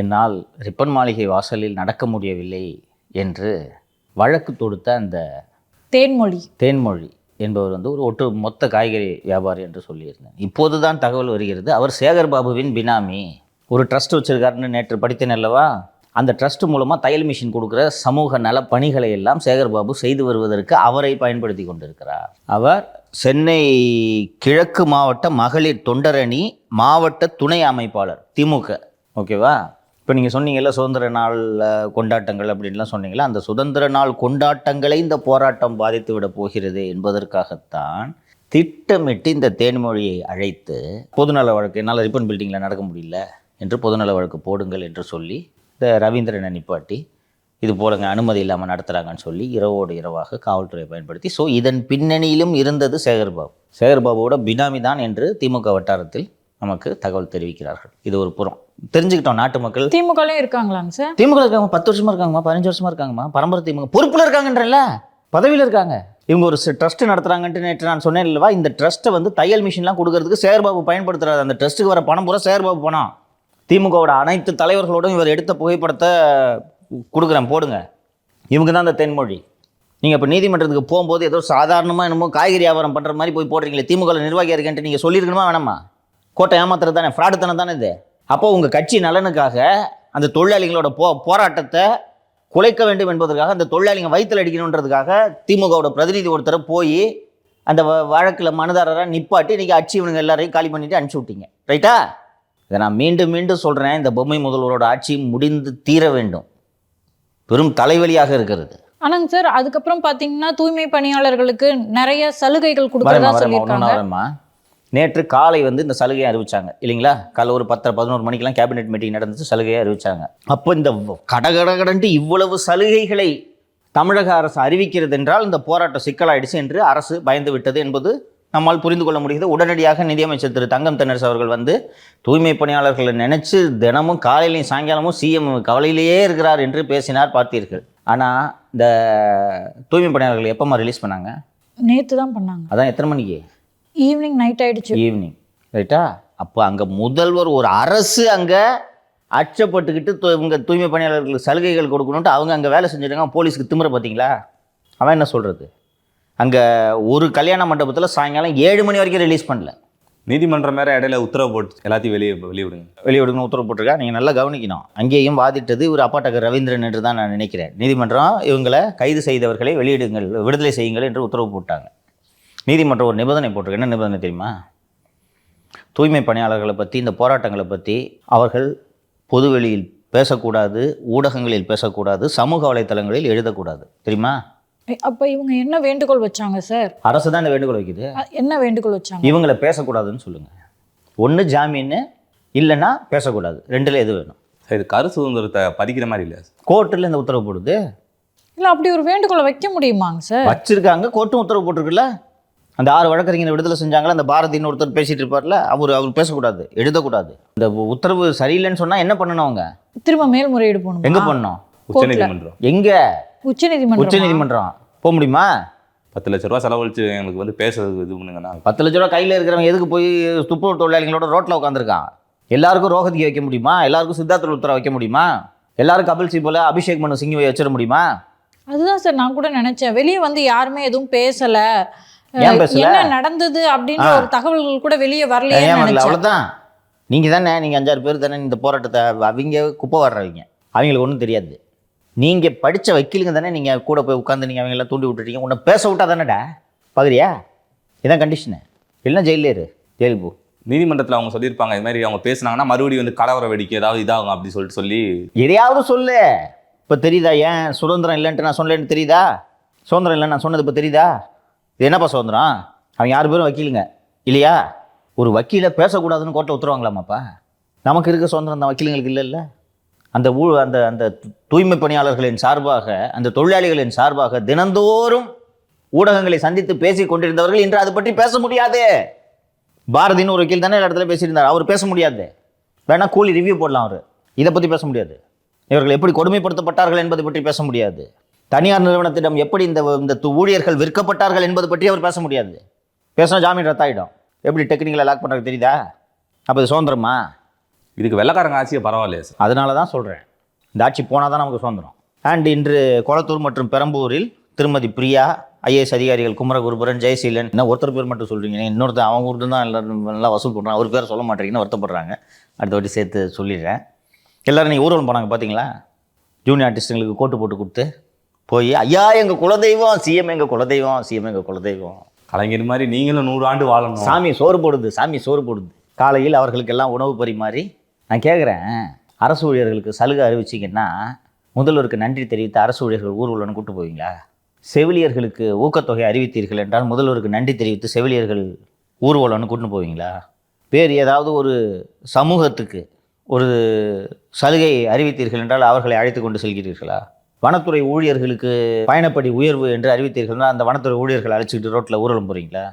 என்னால் ரிப்பன் மாளிகை வாசலில் நடக்க முடியவில்லை என்று வழக்கு தொடுத்த அந்த தேன்மொழி. தேன்மொழி என்பவர் வந்து ஒரு ஒட்டு மொத்த காய்கறி வியாபாரி என்று சொல்லியிருந்தேன் இப்போது தான் தகவல் வருகிறது. அவர் சேகர் பாபுவின் பினாமி. ஒரு ட்ரஸ்ட் வச்சிருக்காருன்னு நேற்று படித்தேன் அல்லவா? அந்த ட்ரஸ்ட் மூலமாக தையல் மிஷின் கொடுக்குற சமூக நல பணிகளை எல்லாம் சேகர் பாபு செய்து வருவதற்கு அவரை பயன்படுத்தி கொண்டிருக்கிறார். அவர் சென்னை கிழக்கு மாவட்ட மகளிர் தொண்டரணி மாவட்ட துணை அமைப்பாளர் திமுக. ஓகேவா? இப்போ நீங்கள் சொன்னீங்கல்ல சுதந்திர நாள் கொண்டாட்டங்கள் அப்படின்லாம் சொன்னீங்களா அந்த சுதந்திர நாள் கொண்டாட்டங்களை இந்த போராட்டம் பாதித்து விட போகிறது என்பதற்காகத்தான் திட்டமிட்டு இந்த தேன்மொழியை அழைத்து பொதுநல வழக்கு என்னால் ரிப்பன் பில்டிங்கில் நடக்க முடியல என்று பொதுநல வழக்கு போடுங்கள் என்று சொல்லி இந்த ரவீந்திரனை நிப்பாட்டி இது போலங்க அனுமதி இல்லாமல் நடத்துகிறாங்கன்னு சொல்லி இரவோடு இரவாக காவல்துறையை பயன்படுத்தி ஸோ இதன் பின்னணியிலும் இருந்தது சேகர்பாபு. சேகர்பாபுவோட பினாமி தான் என்று திமுக வட்டாரத்தில் நமக்கு தகவல் தெரிவிக்கிறார்கள். இது ஒரு புறம். தெரிஞ்சுக்கிட்டோம் நாட்டு மக்கள். திமுகலையும் இருக்காங்களாங்க சார்? திமுக இருக்காங்க பத்து வருஷமா இருக்காங்கம்மா பதினஞ்சு வருஷமா இருக்காங்கம்மா. பரம்பரை திமுக. பொறுப்பில் இருக்காங்கன்றல பதவியில் இருக்காங்க. இவங்க ஒரு ட்ரஸ்ட் நடத்துறாங்கன்ட்டு நேற்று நான் சொன்னேன் இல்லவா? இந்த ட்ரஸ்ட்டை வந்து தையல் மிஷின்லாம் கொடுக்கறதுக்கு சேகர்பாபு பயன்படுத்துறாரு. அந்த ட்ரஸ்ட்டுக்கு வர பணம் பூரா சேகர்பாபு பணம். திமுகவோட அனைத்து தலைவர்களோடும் இவர் எடுத்த புகைப்படத்தை கொடுக்குறேன் போடுங்க. இவங்க தான் அந்த தென்மொழி. நீங்கள் இப்போ நீதிமன்றத்துக்கு போகும்போது ஏதோ சாதாரணமாக என்னமோ காய்கறி வியாபாரம் பண்ணுற மாதிரி போய் போடுறீங்களே திமுக நிர்வாகியாக இருக்கேன்ட்டு நீங்கள் சொல்லியிருக்கணுமா வேணாமா? கோட்டை ஏமாத்துறது தானே ஃப்ராடுத்தனம் தானே இது? அப்போ உங்கள் கட்சி நலனுக்காக அந்த தொழிலாளிகளோட போ போராட்டத்தை குலைக்க வேண்டும் என்பதற்காக அந்த தொழிலாளிங்க வயிற்றில் அடிக்கணுன்றதுக்காக திமுகவோட பிரதிநிதி ஒருத்தர் போய் அந்த வழக்குல மனுதாரராக நிப்பாட்டி இன்றைக்கி அடிச்சு இவனுங்க எல்லாரையும் காலி பண்ணிட்டு அனுப்பிச்சி விட்டீங்க. ரைட்டா? இதை நான் மீண்டும் மீண்டும் சொல்கிறேன் இந்த பொம்மை முதல்வரோட ஆட்சி முடிந்து தீர வேண்டும். பெரும் தலைவலியாக இருக்கிறது. ஆனாங்க சார் அதுக்கப்புறம் பாத்தீங்கன்னா தூய்மை பணியாளர்களுக்கு நிறைய சலுகைகள் கொடுக்கறதா சொல்லியிருக்காங்க. நேற்று காலை வந்து இந்த சலுகையை அறிவிச்சாங்க. இல்லைங்களா? காலை ஒரு பத்தரை பதினோரு மணிக்கெல்லாம் கேபினெட் மீட்டிங் நடந்துச்சு சலுகையை அறிவிச்சாங்க. அப்போ இந்த கடகடகடன்ட்டு இவ்வளவு சலுகைகளை தமிழக அரசு அறிவிக்கிறது என்றால் இந்த போராட்டம் சிக்கலாயிடுச்சு என்று அரசு பயந்து விட்டது என்பது நம்மால் புரிந்து கொள்ள முடிகிறது. உடனடியாக நிதியமைச்சர் திரு தங்கம் தென்னரசு அவர்கள் வந்து தூய்மை பணியாளர்களை நினைச்சு தினமும் காலையிலையும் சாயங்காலமும் சிஎம் கவலையிலேயே இருக்கிறார் என்று பேசினார் பார்த்தீர்கள். ஆனால் இந்த தூய்மை பணியாளர்கள் எப்போம்மா ரிலீஸ் பண்ணாங்க? நேத்து தான் பண்ணாங்க. அதான் எத்தனை மணிக்கு? ஈவினிங் நைட் ஆயிடுச்சு. ஈவினிங் ரைட்டா அப்போ அங்கே முதல்வர் ஒரு அரசு அங்கே அச்சப்பட்டுக்கிட்டு து- இவங்க தூய்மை பணியாளர்களுக்கு சலுகைகள் கொடுக்கணுன்ட்டு அவங்க அங்கே வேலை செஞ்சுருக்காங்க போலீஸ்க்கு திமிர பார்த்தீங்களா அவன் என்ன சொல்கிறது அங்கே ஒரு கல்யாண மண்டபத்தில் சாயங்காலம் ஏழு மணி வரைக்கும் ரிலீஸ் பண்ணல. நீதிமன்றம் வேற இடையில உத்தரவு போட்டு எல்லாத்தையும் வெளியே வெளியிடுங்க வெளியிடணும் உத்தரவு போட்டிருக்கா? நீங்கள் நல்லா கவனிக்கணும். அங்கேயும் வாதிட்டது இவர் அப்பாட்டக்கர் ரவீந்திரன் என்று தான் நான் நினைக்கிறேன். நீதிமன்றம் இவங்களை கைது செய்தவர்களை வெளியிடுங்கள் விடுதலை செய்யுங்கள் என்று உத்தரவு போட்டாங்க. நீதிமன்றம் ஒரு நிபந்தனை போட்டிருக்கு. என்ன நிபந்தனை தெரியுமா? தூய்மை பணியாளர்களை பற்றி இந்த போராட்டங்களை பற்றி அவர்கள் பொதுவெளியில் பேசக்கூடாது ஊடகங்களில் பேசக்கூடாது சமூக வலைத்தளங்களில் எழுதக்கூடாது. தெரியுமா? அப்ப இவங்க என்ன வேண்டுகோள் வச்சாங்க சார்? அரசு தான் இந்த வேண்டுகோள் வைக்குது. என்ன வேண்டுகோள் வச்சாங்க? இவங்களை பேசக்கூடாதுன்னு சொல்லுங்கள் ஒன்று ஜாமீன் இல்லைன்னா பேசக்கூடாது. ரெண்டில் எது வேணும்? இது கரு சுதந்திரத்தை பதிக்கிற மாதிரி இல்லை கோர்ட்டில் இந்த உத்தரவு போடுது. இல்ல அப்படி ஒரு வேண்டுகோளை வைக்க முடியுமாங்க சார்? வச்சிருக்காங்க. கோர்ட்டும் உத்தரவு போட்டிருக்குல்ல? அந்த ஆறு வழக்கறிஞர் விடுதலை செஞ்சாங்களா அந்த பாரதின்னு ஒருத்தர் பேசிட்டு இருப்பார்ல அவர் அவர் பேசக்கூடாது எழுதக்கூடாது. இந்த உத்தரவு சரியில்லைன்னு சொன்னா என்ன பண்ணணும் அவங்க? திரும்ப மேல்முறையீடு போகணும்? எங்க பண்ணணும் உச்ச நீதிமன்றம். எங்க? உச்ச நீதிமன்றம். உச்ச நீதிமன்றம். போக முடியுமா? பத்து லட்ச ரூபா செலவழிச்சு எங்களுக்கு வந்து பேசுறதுக்கு இது பண்ணுங்கன்னா பத்து லட்ச ரூபா கையில் இருக்கிறவங்க எதுக்கு போய் துப்புரவு தொழிலாளிகளோட ரோட்டில் உட்காந்துருக்கான் எல்லாருக்கும் ரோஹத்கி வைக்க முடியுமா? எல்லாருக்கும் சித்தார்த்த உத்தரவு வைக்க முடியுமா? எல்லாரும் கபில் சிபோல அபிஷேக் மனு சிங்கி வச்சிட முடியுமா? அதுதான் சார் நான் கூட நினைச்சேன். வெளியே வந்து யாருமே எதுவும் பேசல? என்ன நடந்தது அப்படின்ற ஒரு தகவல்கள் கூட வெளியே வரலையே ஏன் வரல? நினைச்சேன். அவ்வளோதான் நீங்கள் தானே நீங்கள் அஞ்சாறு பேர் தானே இந்த போராட்டத்தை அவங்க குப்பை வர்றவங்க. அவங்களுக்கு ஒன்றும் தெரியாது. நீங்கள் படித்த வக்கீலுங்க தானே நீங்கள் கூட போய் உட்காந்து நீங்கள் அவங்கள தூண்டி விட்டுட்டீங்க. உன்னை பேச விட்டா தானேடா? பகுதியா? இதான் கண்டிஷனு இல்லைன்னா ஜெயிலே இரு. ஜெயில் போ. நீதிமன்றத்தில் அவங்க சொல்லியிருப்பாங்க இது மாதிரி அவங்க பேசுனாங்கன்னா மறுபடியும் வந்து கலவர வெடிக்கை ஏதாவது இதாகும் அப்படி சொல்லிட்டு சொல்லி. எதையாவது சொல்லு. இப்போ தெரியுதா? ஏன் சுதந்திரம் இல்லைன்ட்டு நான் சொன்னேன்னு தெரியுதா? சுதந்திரம் இல்லைன்னு நான் சொன்னது இப்போ தெரியுதா? இது என்னப்பா சுதந்திரம்? அவன் யார் பேரும் வக்கீலுங்க. இல்லையா? ஒரு வக்கீலை பேசக்கூடாதுன்னு கோர்ட்டில் உத்தரவாங்களாமாப்பா? நமக்கு இருக்க சுதந்திரம் அந்த வக்கீலுங்களுக்கு இல்லைல்ல? அந்த ஊ அந்த அந்த தூய்மை பணியாளர்களின் சார்பாக அந்த தொழிலாளிகளின் சார்பாக தினந்தோறும் ஊடகங்களை சந்தித்து பேசி கொண்டிருந்தவர்கள் இன்று அதை பற்றி பேச முடியாது. பாரதின்னு ஒரு வக்கீல் தானே எல்லா இடத்துல பேசியிருந்தார். அவர் பேச முடியாது. வேணால் கூலி ரிவ்யூ போடலாம் அவர். இதை பற்றி பேச முடியாது. இவர்கள் எப்படி கொடுமைப்படுத்தப்பட்டார்கள் என்பதை பற்றி பேச முடியாது. தனியார் நிறுவனத்திடம் எப்படி இந்த இந்த ஊழியர்கள் விற்கப்பட்டார்கள் என்பது பற்றி அவர் பேச முடியாது. பேசினா ஜாமீன் ரத்தாயிடும். எப்படி டெக்னிக்கலாக லாக் பண்ணுறது தெரியுதா? அப்போ இது சுதந்திரமா? இதுக்கு வெள்ளக்காரங்க ஆட்சியே பரவாயில்லையா சார். அதனால தான் சொல்கிறேன் இந்த ஆட்சி போனால் தான் நமக்கு சுதந்திரம். அண்ட் இன்று கொளத்தூர் மற்றும் பெரம்பூரில் திருமதி பிரியா ஐஏஎஸ் அதிகாரிகள் குமரகுருபரன் ஜெயசீலன் என்ன ஒருத்தர் பேர் மட்டும் சொல்கிறீங்க இன்னொருத்தர் அவங்க ஊர்ல தான் எல்லாரும் நல்லா வசூல் பண்ணுறாங்க அவர் பேர் சொல்ல மாட்டேங்கன்னு வருத்தப்படுறாங்க. அடுத்த வாட்டி சேர்த்து சொல்லிடுறேன். எல்லோரும் நீங்கள் ஊர்வலம் போனாங்க பார்த்தீங்களா ஜூனியர் ஆர்டிஸ்ட்டுங்களுக்கு கோட்டு போட்டு கொடுத்து போய் ஐயா எங்கள் குலதெய்வம் சிஎம் எங்கள் குலதெய்வம் சிஎம் எங்கள் குலதெய்வம். கலைஞர் மாதிரி நீங்களும் நூறு ஆண்டு வாழணும். சாமி சோறு போடுது சாமி சோறு போடுது. காலையில் அவர்களுக்கெல்லாம் உணவு பரிமாறி நான் கேட்குறேன் அரசு ஊழியர்களுக்கு சலுகை அறிவிச்சிங்கன்னா முதல்வருக்கு நன்றி தெரிவித்து அரசு ஊழியர்கள் ஊர்வலம்னு கூட்டு போவீங்களா? செவிலியர்களுக்கு ஊக்கத்தொகை அறிவித்தீர்கள் என்றால் முதல்வருக்கு நன்றி தெரிவித்து செவிலியர்கள் ஊர்வலம்னு கூட்டு போவீங்களா? வேறு ஏதாவது ஒரு சமூகத்துக்கு ஒரு சலுகை அறிவித்தீர்கள் என்றால் அவர்களை அழைத்து கொண்டு செல்கிறீர்களா? வனத்துறை ஊழியர்களுக்கு பயணப்படி உயர்வு என்று அறிவித்தீர்கள்னா அந்த வனத்துறை ஊழியர்களை அழைச்சிக்கிட்டு ரோட்டில் ஊர்வலம் போகிறீங்களா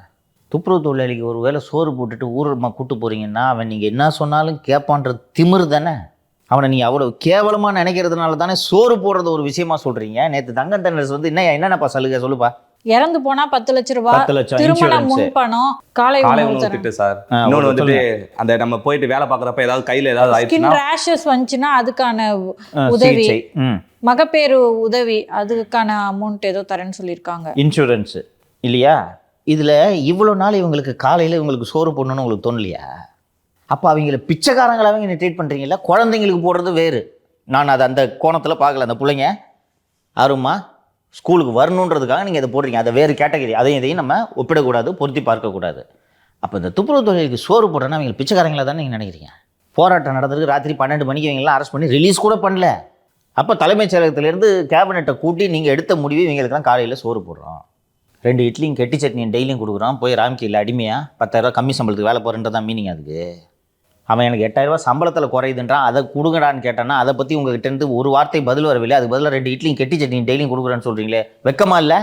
துப்புரவு தொழிலாளிக்கு ஒரு வேளை சோறு போட்டுட்டு ஊர்வலமாக கூட்டு போகிறீங்கன்னா அவன் நீங்கள் என்ன சொன்னாலும் கேட்பான்ற திமிரு தானே? அவனை நீங்கள் அவ்வளோ கேவலமாக நினைக்கிறதுனால தானே சோறு போடுறது ஒரு விஷயமா சொல்கிறீங்க நேற்று தங்கம் தண்டர்ஸ் வந்து என்ன என்னென்னப்பா சலுகை சொல்லுப்பா? இறந்து போனா பத்து லட்ச ரூபாய் பத்து லட்சம் திருமண இன்சூரன்ஸ் முன்பணம் காலை காலை உணவு திட்டம் சார். இன்னொன்று வந்துட்டு அந்த நம்ம போயிட்டு வேலை பார்க்குறப்ப ஏதாவது கையில் ஏதாவது ஸ்கின் ஆயிடுச்சுன்னா ரேஷஸ் வந்துச்சுன்னா அதுக்கான உதவி. மகப்பேறு உதவி அதுக்கான அமௌண்ட் ஏதோ தரேன்னு சொல்லியிருக்காங்க. இன்சூரன்ஸு இல்லையா? இதில் இவ்வளோ நாள் இவங்களுக்கு காலையில் இவங்களுக்கு சோறு போடணும்னு உங்களுக்கு தோணலையா? அப்போ அவங்கள பிச்சைக்காரங்களாக நீங்கள் ட்ரீட் பண்ணுறீங்களா குழந்தைங்களுக்கு போடுறது வேறு. நான் அதை அந்த கோணத்தில் பார்க்கல அந்த பிள்ளைங்க. அருமா ஸ்கூலுக்கு வரணுன்றதுக்காக நீங்கள் அதை போடுறீங்க. அதை வேறு கேட்டகரி அதையும் இதையும் நம்ம ஒப்பிடக்கூடாது பொருத்தி பார்க்கக்கூடாது. அப்போ இந்த துப்புரவு தொழிலுக்கு சோறு போடுறேன்னா அவங்க பிச்சைக்காரங்களாக தானே நீங்கள் நினைக்கிறீங்க? போராட்டம் நடந்ததுக்கு ராத்திரி பன்னெண்டு மணிக்கு இவங்கெல்லாம் அரெஸ்ட் பண்ணி ரிலீஸ் கூட பண்ணல. அப்போ தலைமைச் செயலகத்திலேருந்து கேபினெட்டை கூட்டி நீங்கள் எடுத்த முடிவு இவங்களுக்குலாம் காலையில் சோறு போடுறோம். ரெண்டு இட்லியும் கெட்டி சட்னியும் டெய்லியும் கொடுக்குறான் போய் ராம்கியில் அடிமையாக பத்தாயிரரூவா கம்மி சம்பளத்துக்கு வேலை போகிறன்றது தான் மீனிங் அதுக்கு? அவன் எனக்கு எட்டாயிரரூவா சம்பளத்தில் குறையுதுன்றான். அதை கொடுங்கடான்னு கேட்டானா அதை பற்றி உங்ககிட்டருந்து ஒரு வார்த்தை பதில் வரவில்லை. அதுக்கு பதிலாக ரெண்டு இட்லியும் கெட்டி சட்னியும் டெய்லியும் கொடுக்குறேன்னு சொல்கிறீங்களே வெக்கமா இல்லை?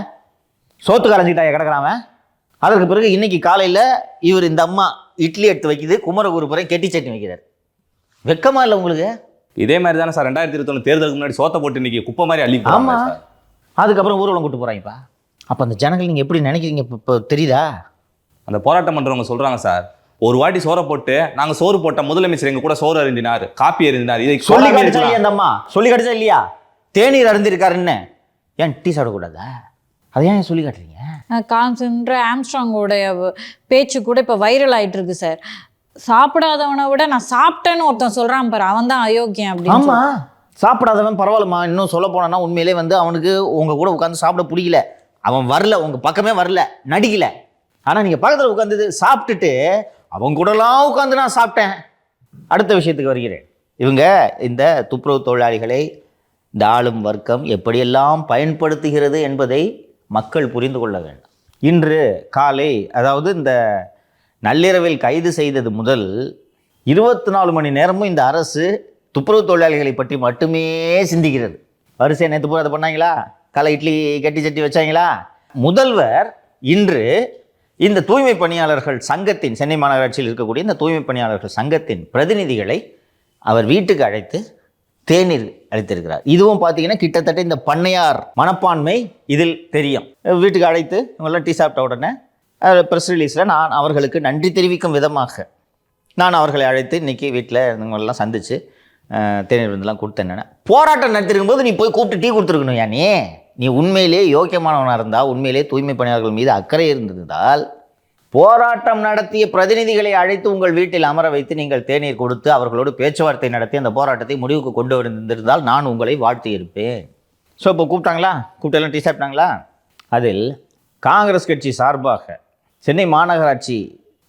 சோத்து கரைஞ்சிட்டாய கிடக்குறான் அதற்கு பிறகு இன்னைக்கு காலையில் இவர் இந்த அம்மா இட்லி எடுத்து வைக்குது குமரகுருபுரம் கெட்டி சட்னி வைக்கிறார். வெக்கமா இல்லை உங்களுக்கு? இதே மாதிரி தானே சார் ரெண்டாயிரத்தி இருபத்தொன்று தேர்தலுக்கு முன்னாடி சோத்தை போட்டு இன்னைக்கு குப்பை மாதிரி அள்ளி ஆமாம். அதுக்கப்புறம் ஊர்வலம் கூட்டு போகிறாங்கப்பா அப்போ அந்த ஜனங்கள் நீங்கள் எப்படி நினைக்கிறீங்க? இப்போ இப்போ தெரியுதா? அந்த போராட்டம் பண்றவங்க சொல்றாங்க சார். ஒரு வாட்டி சோறை போட்டு நாங்க சோறு போட்ட முதலமைச்சர் எங்க கூட சோறு அருந்தினார் காப்பி அருந்தினார். இதை சொல்லி காட்டுச்சா இல்லையா அம்மா? சொல்லி காட்டுச்சா இல்லையா? தேநீர் அருந்திருக்காருன்னு. ஏன் டீ சாப்பிடக்கூடாதா? அதை ஏன் சொல்லி காட்டுறீங்க? கான்சென்ட்ர ஆம்ஸ்ட்ராங்கோடைய பேச்சு கூட இப்போ வைரல் ஆயிட்டு இருக்கு சார். சாப்பிடாதவனை விட நான் சாப்பிட்டேன்னு ஒருத்தன் சொல்றான் பாரு அவன் தான் அயோக்கியம் அப்படின்னு ஆமா. சாப்பிடாதவன் பரவாயில்லம்மா. இன்னும் சொல்ல போனான்னா உண்மையிலே வந்து அவனுக்கு உங்க கூட உட்காந்து சாப்பிட பிடிக்கல. அவன் வரல உங்க பக்கமே வரல நடிக்கல. ஆனா நீங்க பக்கத்துல உட்காந்து சாப்பிட்டுட்டு அவன் கூடலாம் உட்காந்து நான் சாப்பிட்டேன். அடுத்த விஷயத்துக்கு வருகிறேன். இவங்க இந்த துப்புரவு தொழிலாளிகளை இந்த ஆளும் வர்க்கம் எப்படியெல்லாம் பயன்படுத்துகிறது என்பதை மக்கள் புரிந்து கொள்ள வேண்டும். இன்று காலை அதாவது இந்த நள்ளிரவில் கைது செய்தது முதல் இருபத்தி நாலு மணி நேரமும் இந்த அரசு துப்புரவு தொழிலாளிகளை பற்றி மட்டுமே சிந்திக்கிறது. வரிசை நேற்று பூரா அதை பண்ணாங்களா? காலை இட்லி கட்டி சட்டி வச்சாங்களா? முதல்வர் இன்று இந்த தூய்மை பணியாளர்கள் சங்கத்தின் சென்னை மாநகராட்சியில் இருக்கக்கூடிய இந்த தூய்மை பணியாளர்கள் சங்கத்தின் பிரதிநிதிகளை அவர் வீட்டுக்கு அழைத்து தேநீர் அளித்திருக்கிறார். இதுவும் பார்த்தீங்கன்னா கிட்டத்தட்ட இந்த பண்ணையார் மனப்பான்மை இதில் தெரியும். வீட்டுக்கு அழைத்து இவங்கெல்லாம் டீ சாப்பிட்ட உடனே ப்ரெஸ் ரிலீஸில் நான் அவர்களுக்கு நன்றி தெரிவிக்கும் விதமாக நான் அவர்களை அழைத்து இன்னைக்கு வீட்டில் இவங்களெல்லாம் சந்தித்து தேநீர் விருந்தெல்லாம் கொடுத்தேன் போராட்டம் நடத்திருக்கும் போது நீ போய் கூப்பிட்டு டீ கொடுத்துருக்கணும் யா நீ? நீ யோக்கியமானவனாக இருந்தால் உண்மையிலேயே தூய்மை பணியாளர்கள் மீது அக்கறை இருந்திருந்தால் போராட்டம் நடத்திய பிரதிநிதிகளை அழைத்து உங்கள் வீட்டில் அமர வைத்து நீங்கள் தேநீர் கொடுத்து அவர்களோடு பேச்சுவார்த்தை நடத்தி அந்த போராட்டத்தை முடிவுக்கு கொண்டு வந்திருந்தால் நான் உங்களை வாழ்த்தியிருப்பேன் ஸோ இப்போ கூப்பிட்டாங்களா? கூப்பிட்டெல்லாம் டீ சாப்பிட்டாங்களா? அதில் காங்கிரஸ் கட்சி சார்பாக சென்னை மாநகராட்சி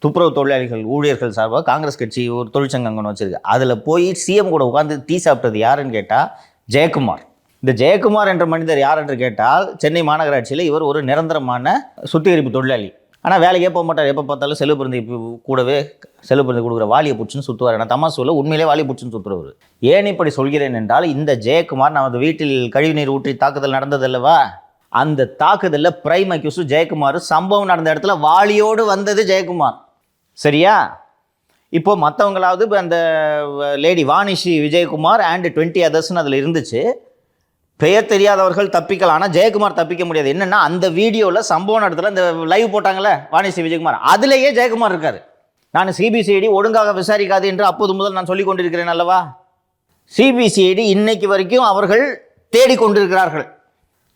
துப்புரவு தொழிலாளிகள் ஊழியர்கள் சார்பாக காங்கிரஸ் கட்சி ஒரு தொழிற்சங்கம் ஒன்று வச்சிருக்கு. அதில் போய் சிஎம் கூட உட்காந்து டீ சாப்பிட்டது யாருன்னு கேட்டால் ஜெயக்குமார். இந்த ஜெயக்குமார் என்ற மனிதர் யார் என்று கேட்டால் சென்னை மாநகராட்சியில் இவர் ஒரு நிரந்தரமான சுத்திகரிப்பு தொழிலாளி. ஆனால் வேலைக்கே போக மாட்டார். எப்போ பார்த்தாலும் செலவு பிறந்தி கூடவே செலவு பிறந்தி கொடுக்குற வாலியை பிடிச்சின்னு சுற்றுவார் ஆனால் தம்மா உண்மையிலே வாலியை பிடிச்சின்னு சுற்றுறவர் ஏன் இப்படி சொல்கிறேன் என்றால் இந்த ஜெயக்குமார் நமது வீட்டில் கழிவுநீர் ஊற்றி தாக்குதல் நடந்ததல்லவா அந்த தாக்குதலில் பிரைம் அக்யூஸ் ஜெயக்குமார் சம்பவம் நடந்த இடத்துல வாளியோடு வந்தது ஜெயக்குமார். சரியா? இப்போ மற்றவங்களாவது இப்போ அந்த lady Vanishi Vijayakumar and twenty அதர்ஸ்னு அதில் இருந்துச்சு. பெயர் தெரியாதவர்கள் தப்பிக்கலாம் ஆனால் ஜெயக்குமார் தப்பிக்க முடியாது. என்னென்னா அந்த வீடியோவில் சம்பவம் நடத்துல இந்த லைவ் போட்டாங்கல்ல வாணிசி விஜயகுமார். அதுலேயே ஜெயக்குமார் இருக்கார். நான் சிபிசிஐடி ஒழுங்காக விசாரிக்காது என்று அப்போது முதல் நான் சொல்லிக் கொண்டிருக்கிறேன் அல்லவா? சிபிசிஐடி இன்னைக்கு வரைக்கும் அவர்கள் தேடிக்கொண்டிருக்கிறார்கள்.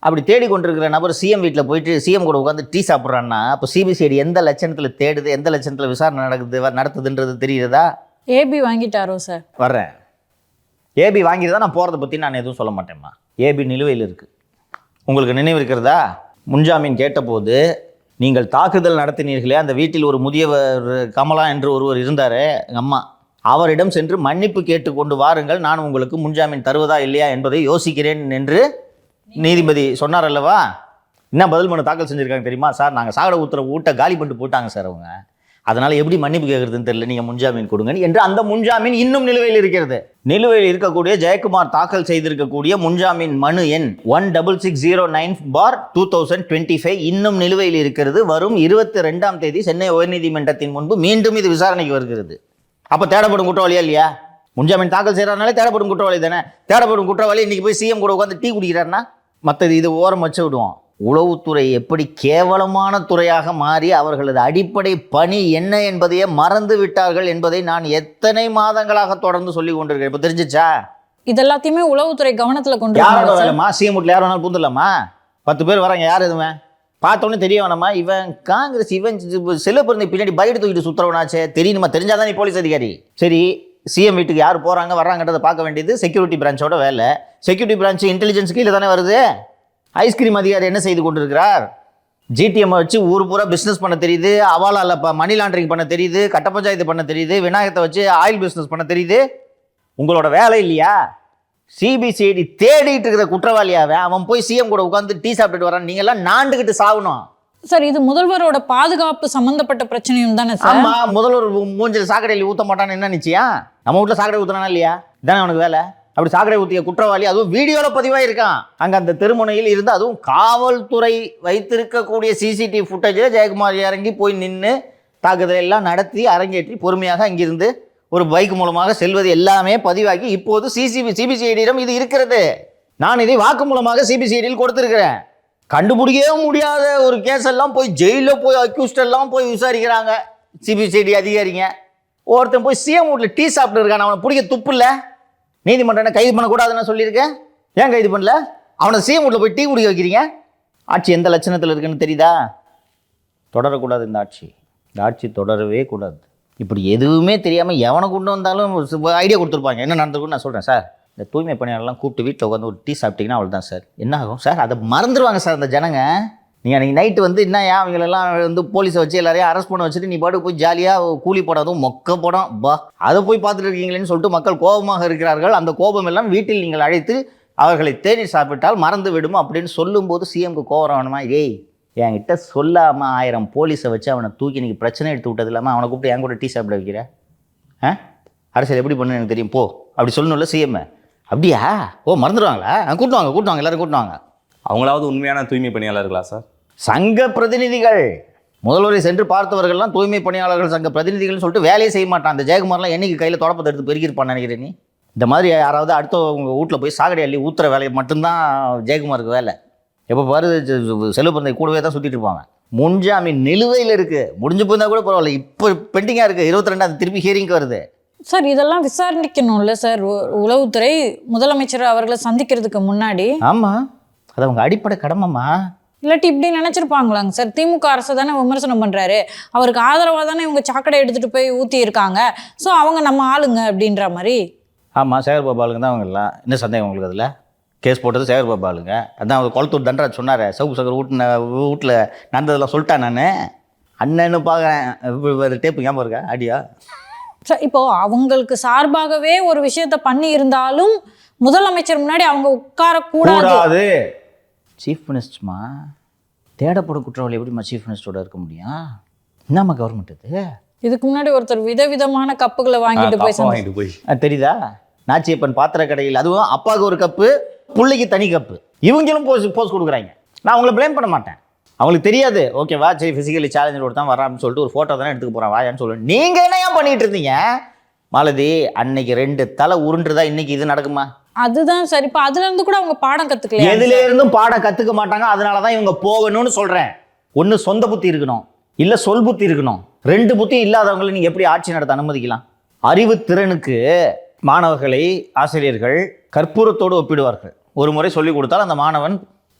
அப்படி தேடிக்கொண்டிருக்கிற நபர் சிஎம் வீட்டில் போயிட்டு சிஎம் கூட உட்காந்து டீ சாப்பிட்றான்னா அப்போ சிபிசிஐடி எந்த லட்சணத்தில் தேடுது எந்த லட்சணத்தில் விசாரணை நடக்குது நடத்துதுன்றது தெரியுறதா ஏபி வாங்கிட்டாரோ சார் வர்றேன். ஏபி வாங்கியிருந்தா நான் போகிறத பற்றி நான் எதுவும் சொல்ல மாட்டேம்மா. ஏபி நிலுவையில் இருக்குது உங்களுக்கு நினைவு இருக்கிறதா? முன்ஜாமீன் கேட்டபோது நீங்கள் தாக்குதல் நடத்தினீர்களே அந்த வீட்டில் ஒரு முதியவர் கமலா என்று ஒருவர் இருந்தாரே எங்கள் அம்மா. அவரிடம் சென்று மன்னிப்பு கேட்டு கொண்டு வாருங்கள் நான் உங்களுக்கு முன்ஜாமீன் தருவதா இல்லையா என்பதை யோசிக்கிறேன் என்று நீதிபதி சொன்னார் அல்லவா? என்ன பதில் மனு தாக்கல் செஞ்சுருக்காங்க தெரியுமா? சார் நாங்கள் சாகட ஊத்துற ஊட்ட காலி பண்ணிட்டு போட்டாங்க சார் அவங்க. அதனால் எப்படி மன்னிப்பு கேட்குறதுன்னு தெரியல. நீங்கள் முன்ஜாமீன் கொடுங்க என்று அந்த முன்ஜாமீன் இன்னும் நிலுவையில் இருக்கிறது. நிலுவையில் இருக்கக்கூடிய ஜெயக்குமார் தாக்கல் செய்திருக்கக்கூடிய முன்ஜாமீன் மனு எண் one double six zero nine bar two thousand twenty five இன்னும் நிலுவையில் இருக்கிறது. வரும் இருபத்தி ரெண்டாம் தேதி சென்னை உயர்நீதிமன்றத்தின் முன்பு மீண்டும் இது விசாரணைக்கு வருகிறது. அப்போ தேடப்படும் குற்றவாளியா இல்லையா? முன்ஜாமீன் தாக்கல் செய்கிறனாலே தேடப்படும் குற்றவாளி தானே? தேடப்படும் குற்றவாளி இன்றைக்கி போய் சிஎம் கூட உட்காந்து டீ குடிக்கிறாருன்னா? மற்றது இது ஓரம் வச்சு விடுவோம். உளவுத்துறை எப்படி கேவலமான துறையாக மாறி அவர்களது அடிப்படை பணி என்ன என்பதையே மறந்து விட்டார்கள் என்பதை நான் எத்தனை மாதங்களாக தொடர்ந்து சொல்லி கொண்டிருக்கேன் இப்போ தெரிஞ்சிச்சா? இதெல்லாத்தையுமே உளவுத்துறை கவனத்துல கொண்டு யாரோட. வேலைமா சிஎம் வீட்டில் யார் வேணாலும் பூந்துடலாமா? பத்து பேர் வராங்க யார் எதுவுமே? பார்த்தோன்னே தெரிய வேணாமா? இவன் காங்கிரஸ் இவன் செல்வப்பிறந்த பின்னாடி பைடு தூக்கிட்டு சுத்துறவனாச்சே. தெரியணுமா தெரிஞ்சாதான் நீ போலீஸ் அதிகாரி. சரி சிஎம் வீட்டுக்கு யார் போகிறாங்க வர்றாங்கன்றதை பார்க்க வேண்டியது செக்யூரிட்டி பிரான்ச்சோட வேலை. செக்யூரிட்டி பிரான்ச் இன்டெலிஜென்ஸ் கீழே தானே வருது? ஐஸ்கிரீம் அதிகாரி என்ன செய்து கொண்டிருக்கிறார்? ஜிடிஎம் வச்சு ஊர் பூரா பிஸ்னஸ் பண்ண தெரியுது அவாலால் இப்போ மணி லாண்டரிங் பண்ண தெரியுது கட்ட பஞ்சாயத்து பண்ண தெரியுது விநாயகத்தை வச்சு ஆயில் பிஸ்னஸ் பண்ண தெரியுது. உங்களோட வேலை இல்லையா? சிபிசிஐடி தேடிட்டு இருக்கிற குற்றவாளியாவே அவன் போய் சிஎம் கூட உட்காந்து டீ சாப்பிட்டுட்டு வரான். நீங்கள்லாம் நாண்டுக்கிட்டு சாகணும். சார் இது முதல்வரோட பாதுகாப்பு சம்பந்தப்பட்ட பிரச்சனையும் தானே சார்? ஆமா முதல்வர் மூஞ்சில் சாக்கடையில் ஊத்த மாட்டான்னு என்ன நிச்சயம்? நம்ம வீட்டுல சாக்கடை ஊத்துறானா இல்லையா? இதானே அவனுக்கு வேலை? அப்படி சாக்கடை ஊற்றிய குற்றவாளி அதுவும் வீடியோல பதிவாக இருக்கான். அங்க அந்த திருமுனையில் இருந்து அதுவும் காவல்துறை வைத்திருக்கக்கூடிய சிசிடிவி ஃபுட்டேஜில் ஜெயக்குமார் இறங்கி போய் நின்று தாக்குதலை எல்லாம் நடத்தி அரங்கேற்றி பொறுமையாக அங்கிருந்து ஒரு பைக் மூலமாக செல்வது எல்லாமே பதிவாகி இப்போது சிசிபி சிபிசிஐடியிடம் இது இருக்கிறது. நான் இதை வாக்கு மூலமாக சிபிசிஐடியில் கொடுத்திருக்கிறேன். கண்டுபிடிக்கவே முடியாத ஒரு கேஸ் எல்லாம் போய் ஜெயிலில் போய் அக்யூஸ்ட் எல்லாம் போய் விசாரிக்கிறாங்க. சிபிசிடி அதிகாரிங்க. ஒருத்தன் போய் சிஎம் வீட்டில் டீ சாப்பிட்டு இருக்கான். அவனை பிடிக்க துப்பு இல்லை. நீதிமன்றம் கைது பண்ணக்கூடாதுன்னு சொல்லியிருக்கேன். ஏன் கைது பண்ணல? அவனை சிஎம் வீட்டில் போய் டீ குடிக்க வைக்கிறீங்க? ஆட்சி எந்த லட்சணத்தில் இருக்குன்னு தெரியுதா? தொடரக்கூடாது இந்த ஆட்சி. இந்த ஆட்சி தொடரவே கூடாது. இப்படி எதுவுமே தெரியாமல் எவனை கொண்டு வந்தாலும் ஐடியா கொடுத்துருப்பாங்க. என்ன நடந்திருக்குன்னு நான் சொல்கிறேன் சார். இந்த தூய்மை பணியாளர்லாம் கூப்பிட்டு வீட்டில் உட்காந்து ஒரு டீ சாப்பிட்டீங்கன்னா அவ்வளோதான் சார். என்ன ஆகும்? சார் அதை மறந்துடுவாங்க சார் அந்த ஜனங்க. நீங்கள் அன்றைக்கி நைட்டு வந்து என்ன ஏன் அவங்களெல்லாம் வந்து போலீஸை வச்சு எல்லாரையும் அரெஸ்ட் பண்ண வச்சுட்டு நீ பாட்டுக்கு போய் ஜாலியாக கூலி போடாதும் மொக்க படம் பா அதை போய் பார்த்துட்டு இருக்கீங்களேன்னு சொல்லிட்டு மக்கள் கோபமாக இருக்கிறார்கள். அந்த கோபம் எல்லாம் வீட்டில் நீங்கள் அழைத்து அவர்களை தேடி சாப்பிட்டால் மறந்து விடும் அப்படின்னு சொல்லும்போது சிஎம்க்கு கோபம் வேணுமா ஏய் என்கிட்ட சொல்லாமல் ஆயிரம் போலீஸை வச்சு அவனை தூக்கி இன்றைக்கி பிரச்சனை எடுத்து விட்டது இல்லாமல் அவனை கூப்பிட்டு என் கூட டீ சாப்பிட வைக்கிற? ஆ? அரசியல் எப்படி பண்ணுன்னு எனக்கு தெரியும். போ அப்படி சொல்லணும்ல சிஎம்மை அப்படியா? ஓ மறந்துடுவாங்களா? கூட்டுவாங்க கூட்டுவாங்க எல்லாரும் கூட்டுவாங்க. அவங்களாவது உண்மையான தூய்மை பணியாளர்களா சார்? சங்க பிரதிநிதிகள். முதல்வரை சென்று பார்த்தவர்கள்லாம் தூய்மை பணியாளர்கள் சங்க பிரதிநிதிகள்னு சொல்லிட்டு வேலையே செய்ய மாட்டான். அந்த ஜெயக்குமார்லாம் என்னைக்கு கையில் தொடப்பத்தை எடுத்து பெருக்கிருப்பான்னு நினைக்கிறேன் நீ? இந்த மாதிரி யாராவது அடுத்த உங்கள் வீட்டில் போய் சாக்கடை அள்ளி ஊத்துற வேலையை மட்டும்தான் ஜெயக்குமாருக்கு வேலை. எப்போ பாரு செலவு பண்ணதை கூடவே தான் சுற்றிட்டு இருப்பாங்க. முன்ஜாமீன் நிலுவையில் இருக்குது முடிஞ்சு போயிருந்தா கூட பரவாயில்ல. இப்போ பெண்டிங்காக இருக்குது இருபத்தி ரெண்டாவது திருப்பி ஹியரிங்க்கு வருது. சார் இதெல்லாம் விசாரணிக்கணும்ல சார். உளவுத்துறை முதலமைச்சர் அவர்களை சந்திக்கிறதுக்கு முன்னாடி. ஆமாம் அது அவங்க அடிப்படை கடமைம்மா. இல்லாட்டி இப்படி நினைச்சிருப்பாங்களாங்க சார். திமுக அரசு தானே விமர்சனம் பண்றாரு. அவருக்கு ஆதரவாக தானே இவங்க சாக்கடை எடுத்துட்டு போய் ஊத்தி இருக்காங்க. ஸோ அவங்க நம்ம ஆளுங்க அப்படின்ற மாதிரி. ஆமாம் சேகர் பாபு ஆளுங்க தான் அவங்கெல்லாம். என்ன சந்தேகம் உங்களுக்கு அதில்? கேஸ் போட்டது சேகர் பாபு ஆளுங்க. அதான் அவர் குளத்தூர் தண்டராஜ் சொன்னார். சவுக்கு சகர் வீட்டின வீட்டில் நடந்ததெல்லாம் சொல்லிட்டேன் நான். அண்ணன்னு பார்க்குறேன். டேப்பு ஞாபகம் இருக்கா? அடியா? சார் இப்போ அவங்களுக்கு சார்பாகவே ஒரு விஷயத்த பண்ணி இருந்தாலும் முதலமைச்சர் முன்னாடி அவங்க உட்காரக்கூடாது. கூடாது. சீஃப் மினிஸ்டர்மா தேடப்படும் குற்றவாளி எப்படிம்மா சீஃப் மினிஸ்டரோட இருக்க முடியும்? என்னம்மா கவர்மெண்ட் இது? இதுக்கு முன்னாடி ஒருத்தர் விதவிதமான கப்புகளை வாங்கிட்டு போய் வாங்கிட்டு போய். தெரியுதா? நாச்சியப்பன் பாத்திர கடையில் அதுவும் அப்பாவுக்கு ஒரு கப்பு பிள்ளைக்கு தனி கப்பு. இவங்களும் போஸ் போஸ் கொடுக்குறாங்க. நான் அவங்கள ப்ளேம் பண்ண மாட்டேன். அவங்களுக்கு தெரியாது. ஓகேவா சரி ஃபிசிக்கலி சேலஞ்சர் ஒருத்தன் வரான்னு சொல்லிட்டு ஒரு ஃபோட்டோ தானே எடுத்துக்க போகிறான் வாயான்னு சொல்லுவேன் நீங்கள் என்ன ஏன் பண்ணிட்டு இருந்தீங்க? மாலதி அன்னைக்கு ரெண்டு தலை உருண்டுதா? இன்னைக்கு இது நடக்குமா? அதுதான் சார். இப்போ அதுல இருந்து கூட அவங்க பாடம் கத்துக்கலையா? எதுல இருந்தும் பாடம் கத்துக்க மாட்டாங்க. அதனால தான் இவங்க போகணும்னு சொல்றேன். ஒன்று சொந்த புத்தி இருக்கணும். இல்லை சொல் புத்தி இருக்கணும். ரெண்டு புத்தியும் இல்லாதவங்களை நீங்கள் எப்படி ஆட்சி நடத்த அனுமதிக்கலாம்? அறிவு திறனுக்கு மாணவர்களை ஆசிரியர்கள் கற்பூரத்தோடு ஒப்பிடுவார்கள். ஒரு முறை சொல்லிக் கொடுத்தால் அந்த மாணவன்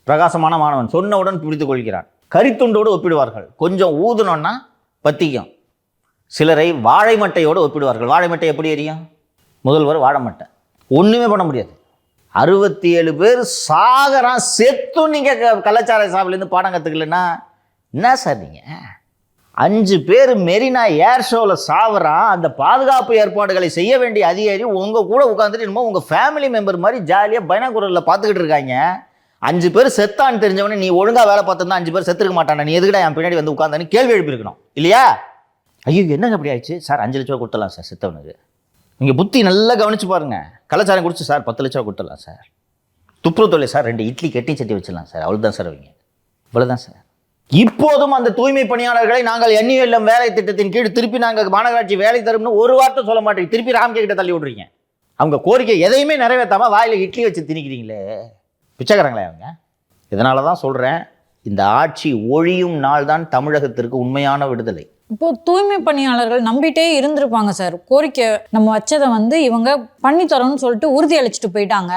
பிரகாசமான மாணவன் சொன்னவுடன் பிடித்து கொள்கிறான் கரித்துண்டோடு ஒப்பிடுவார்கள். கொஞ்சம் ஊதுனோன்னா பத்திக்கும். சிலரை வாழை மட்டையோடு ஒப்பிடுவார்கள். வாழை மட்டை எப்படி எரியும்? முதல்வர் வாழைமட்டை ஒன்றுமே பண்ண முடியாது. அறுபத்தி ஏழு பேர் சாகரம் செத்தும் நீங்கள் கலாச்சார சாப்பிலேருந்து பாடம் கற்றுக்கலன்னா என்ன சார் நீங்கள் அஞ்சு பேர் மெரினா ஏர் ஷோவில் சாவறான் அந்த பாதுகாப்பு ஏற்பாடுகளை செய்ய வேண்டிய அதிகாரி உங்கள் கூட உட்காந்துட்டு என்னமோ உங்கள் ஃபேமிலி மெம்பர் மாதிரி ஜாலியாக பயணக்குரலில் பார்த்துக்கிட்டு இருக்காங்க. அஞ்சு பேர் செத்தான்னு தெரிஞ்சவனே நீ ஒழுங்காக வேலை பார்த்துருந்தா அஞ்சு பேர் செத்துருக்க மாட்டானே நீ எதுக்கடா என் பின்னாடி வந்து உட்காந்தான்னு கேள்வி எழுப்பியிருக்கணும். இல்லையா? ஐயோ என்னங்க அப்படி ஆயிடுச்சு? சார் அஞ்சு லட்ச ரூபா கொடுத்துடலாம் சார் செத்தவனுக்கு. நீங்கள் புத்தி நல்லா கவனிச்சு பாருங்க. கலாச்சாரம் குடிச்சு சார் பத்து லட்ச ரூபா கொடுத்துடலாம் சார். துப்புரவு தொழில் சார் ரெண்டு இட்லி கெட்டி சட்டி வச்சிடலாம் சார். அவ்வளோதான் சார் அவங்க. இவ்வளோதான் சார். இப்போதும் அந்த தூய்மை பணியாளர்களை நாங்கள் எண்ணியல்லம் வேலை திட்டத்தின் கீழ் திருப்பி நாங்கள் மாநகராட்சி வேலை தரும்னு ஒரு வார்த்தை சொல்ல மாட்டேங்க. திருப்பி ராம்கே கிட்ட தள்ளி விடுறீங்க. அவங்க கோரிக்கை எதையுமே நிறைவேற்றாமல் வாயில் இட்லி வச்சு திணிக்கிறீங்களே. பிச்சைக்காரங்களே அவங்க. இதனால தான் சொல்கிறேன் இந்த ஆட்சி ஒழியும் நாள் தான் தமிழகத்திற்கு உண்மையான விடுதலை. இப்போ தூய்மை பணியாளர்கள் நம்பிட்டே இருந்திருப்பாங்க சார். கோரிக்கை நம்ம வச்சதை வந்து இவங்க பண்ணி தரணும்னு சொல்லிட்டு உறுதி அளிச்சுட்டு போயிட்டாங்க.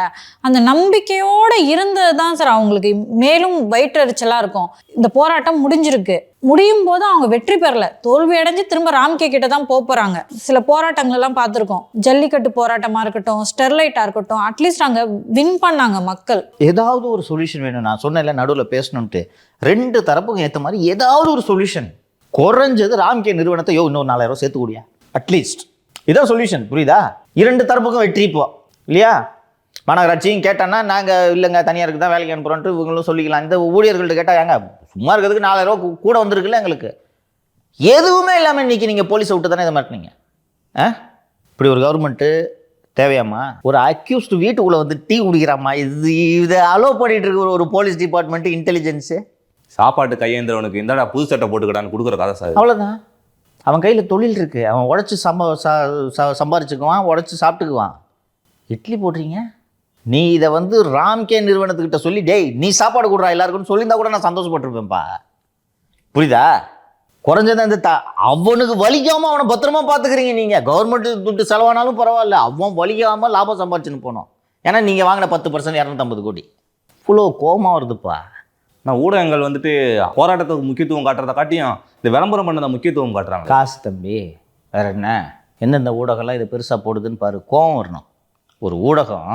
அந்த நம்பிக்கையோட இருந்தது தான் சார் அவங்களுக்கு. மேலும் வயிற்றறிச்சலாக இருக்கும். இந்த போராட்டம் முடிஞ்சிருக்கு. முடியும் போது அவங்க வெற்றி பெறல. தோல்வி அடைஞ்சு திரும்ப ராம்கே கிட்ட தான் போகிறாங்க போறாங்க. சில போராட்டங்கள் எல்லாம் பார்த்துருக்கோம். ஜல்லிக்கட்டு போராட்டமா இருக்கட்டும் ஸ்டெர்லைட்டா இருக்கட்டும் அட்லீஸ்ட் அங்க வின் பண்ணாங்க மக்கள். ஏதாவது ஒரு சொல்யூஷன் வேணும். நான் சொன்னேன்ல நடுவில் பேசணுன்ட்டு ரெண்டு தரப்புக்கும் ஏற்ற மாதிரி ஏதாவது ஒரு சொல்யூஷன் குறைஞ்சது ராம்கே நிறுவனத்தை யோ இன்னொரு நாலாயிரம் சேர்த்து கூடியா. அட்லீஸ்ட் இதான் சொல்யூஷன் புரியுதா? இரண்டு தரப்புக்கும் வெற்றி இப்போ. இல்லையா? மாநகராட்சியும் கேட்டோன்னா நாங்கள் இல்லைங்க தனியாருக்கு தான் வேலைக்கு அனுப்புகிறோன்ட்டு இவங்களும் சொல்லிக்கலாம். இந்த ஊழியர்கள்ட்ட கேட்டால் ஏங்க சும்மா இருக்கிறதுக்கு நாலாயிரம் கூட வந்திருக்குல்ல எங்களுக்கு. எதுவுமே இல்லாமல் இன்றைக்கி நீங்கள் போலீஸை விட்டு தானே இதை மாட்டினீங்க ஆ? இப்படி ஒரு கவர்மெண்ட்டு தேவையாம்மா? ஒரு அக்யூஸ்டு வீட்டுக்குள்ளே வந்து டீ குடிக்கிறாம்மா இது இதை அலோவ் பண்ணிட்டு இருக்கிற ஒரு- ஒரு போலீஸ் டிபார்ட்மெண்ட்டு இன்டெலிஜென்ஸு சாப்பாட்டு கையேந்திரவனுக்கு இந்தடா புது சட்டை போட்டுக்கடான்னு கொடுக்குற கதை சார் அவ்வளோதான் அவன் கையில் தொழில் இருக்குது அவன் உடச்சி சம்ப ச- ச- சம்பாரிச்சுக்குவான் உடச்சி சாப்பிட்டுக்குவான். இட்லி போடுறீங்க? நீ இதை வந்து ராம்கே நிறுவனத்துக்கிட்ட சொல்லி டேய் நீ சாப்பாடு கொடுறா எல்லாருக்கும் சொல்லியிருந்தா கூட நான் சந்தோஷப்பட்டிருப்பேன்ப்பா. புரியுதா? குறைஞ்சது அந்த த அவனுக்கு வலிக்காமல் அவனை பத்திரமா பார்த்துக்கிறீங்க நீங்கள் கவர்மெண்ட் துட்டு செலவானாலும் பரவாயில்ல. அவன் வலிக்காமல் லாபம் சம்பாரிச்சுன்னு போனோம். ஏன்னா நீங்கள் வாங்கின பத்து பர்சன்ட் இரநூத்தம்பது கோடி. இவ்வளோ கோபமாக வருதுப்பா. நான் ஊடகங்கள் வந்துட்டு போராட்டத்துக்கு முக்கியத்துவம் காட்டுறதை காட்டியும் இந்த விளம்பரம் பண்ணதை முக்கியத்துவம் காட்டுறாங்க. காசு தம்பி வேற என்ன? எந்தெந்த ஊடகம்லாம் இது பெருசாக போடுதுன்னு பாரு கோவம் வரணும். ஒரு ஊடகம்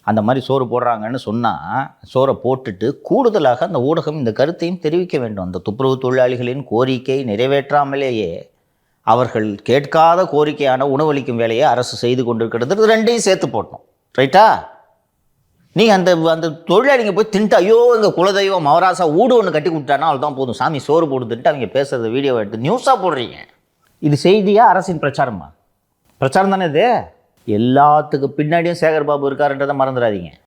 அந்த மாதிரி சோறு போடுறாங்கன்னு சொன்னால் சோறை போட்டுட்டு கூடுதலாக அந்த ஊடகம் இந்த கருத்தையும் தெரிவிக்க வேண்டும். அந்த துப்புரவு தொழிலாளிகளின் கோரிக்கை நிறைவேற்றாமலேயே அவர்கள் கேட்காத கோரிக்கையான உணவளிக்கும் வேலையை அரசு செய்து கொண்டிருக்கிறது ரெண்டையும் சேர்த்து போட்டோம் ரைட்டா நீ அந்த அந்த தொழிலாளிங்க போய் தின்ட்டு ஐயோ எங்கள் குலதெய்வம் மவராசா ஊடு ஒன்று கட்டி கொடுத்தானா அவள் தான் போதும். சாமி சோறு போடுதுன்ட்டு அவங்க பேசுகிறத வீடியோ எடுத்து நியூஸாக போடுறீங்க. இது செய்தியாக அரசின் பிரச்சாரமா? பிரச்சாரம் தானே இது? எல்லாத்துக்கு பின்னாடியும் சேகர் பாபு இருக்காருன்றதை மறந்துடாதீங்க.